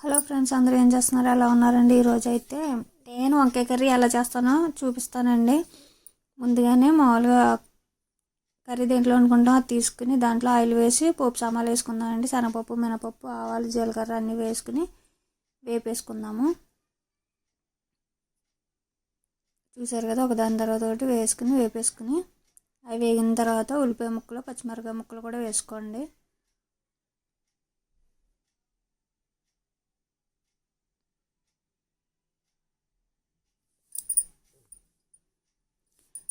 Hello friends అందరూ ఏం చేస్తున్నారు? ఎలా ఉన్నారండి? ఈరోజు అయితే నేను వంకాయ కర్రీ ఎలా చేస్తానో చూపిస్తానండి. ముందుగానే మామూలుగా కర్రీ దేంట్లో అనుకుంటాం అది తీసుకుని దాంట్లో ఆయిల్ వేసి పోపు సామాన్లు వేసుకుందామండి. శనగపప్పు మినపప్పు ఆవాలు జీలకర్ర అన్నీ వేసుకుని వేపేసుకుందాము. చూసారు కదా ఒకదాని తర్వాత ఒకటి వేసుకుని వేపేసుకుని అవి వేగిన తర్వాత ఉల్లిపాయ ముక్కలు పచ్చిమిరపకాయ ముక్కలు కూడా వేసుకోండి.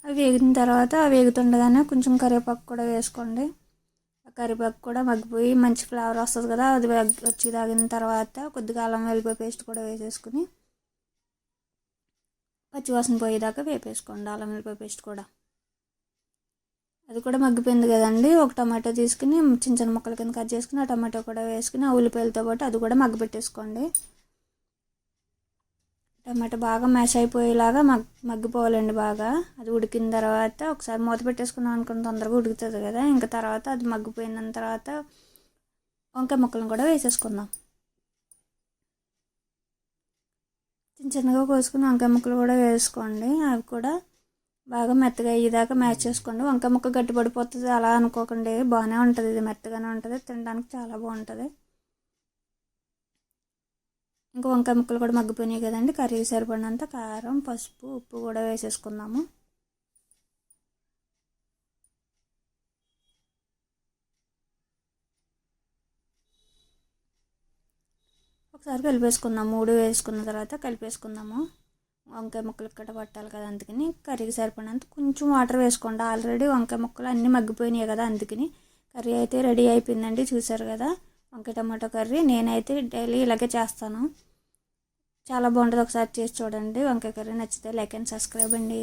అవి వేగిన తర్వాత వేగుతుండగానే కొంచెం కరివేపాకు కూడా వేసుకోండి. ఆ కరివేపాకు కూడా మగ్గిపోయి మంచి ఫ్లేవర్ వస్తుంది కదా అది వచ్చి తాగిన తర్వాత కొద్దిగా అల్లం వెల్లిపాయ పేస్ట్ కూడా వేసేసుకుని పచ్చివాసన పోయేదాకా వేపేసుకోండి అల్లం వెల్లిపాయ పేస్ట్ కూడా. అది కూడా మగ్గిపోయింది కదండి ఒక టమాటో తీసుకుని చిన్న చిన్న ముక్కల కింద కట్ చేసుకుని ఆ టమాటో కూడా వేసుకుని ఆ ఉల్లిపాయలతో పాటు అది కూడా మగ్గపెట్టేసుకోండి. టమాటా బాగా మ్యాష్ అయిపోయేలాగా మగ్ మగ్గిపోవాలండి బాగా. అది ఉడికిన తర్వాత ఒకసారి మూత పెట్టేసుకున్నాం అనుకున్న తొందరగా ఉడుకుతుంది కదా. ఇంకా తర్వాత అది మగ్గిపోయిన తర్వాత వంకాయ ముక్కలను కూడా వేసేసుకుందాం. చిన్న చిన్నగా కోసుకుని వంకాయ ముక్కలు కూడా వేసుకోండి. అవి కూడా బాగా మెత్తగా అయ్యేదాకా మ్యాచ్ చేసుకోండి. వంకాయ ముక్క గట్టిపడిపోతుంది అలా అనుకోకండి. బాగానే ఉంటుంది. ఇది మెత్తగానే ఉంటుంది. తినడానికి చాలా బాగుంటుంది. ఇంకా వంకాయ ముక్కలు కూడా మగ్గిపోయినాయి కదండి. కర్రీ సరిపడినంత కారం పసుపు ఉప్పు కూడా వేసేసుకుందాము. ఒకసారి కలిపేసుకుందాం మూడు వేసుకున్న తర్వాత కలిపేసుకుందాము. వంకాయ ముక్కలు ఇక్కడ పట్టాలి కదా అందుకని. కర్రీకి సరిపడినంత కొంచెం వాటర్ వేసుకోండి. ఆల్రెడీ వంకాయ ముక్కలు అన్నీ మగ్గిపోయినాయి కదా అందుకని. కర్రీ అయితే రెడీ అయిపోయిందండి. చూసారు కదా? వంకాయ టమాటో కర్రీ. నేనైతే డైలీ ఇలాగే చేస్తాను. చాలా బాగుంటుంది ఒకసారి చేసి చూడండి. వంకాయ కర్రీ నచ్చితే లైక్ అండ్ సబ్స్క్రైబ్ అండి.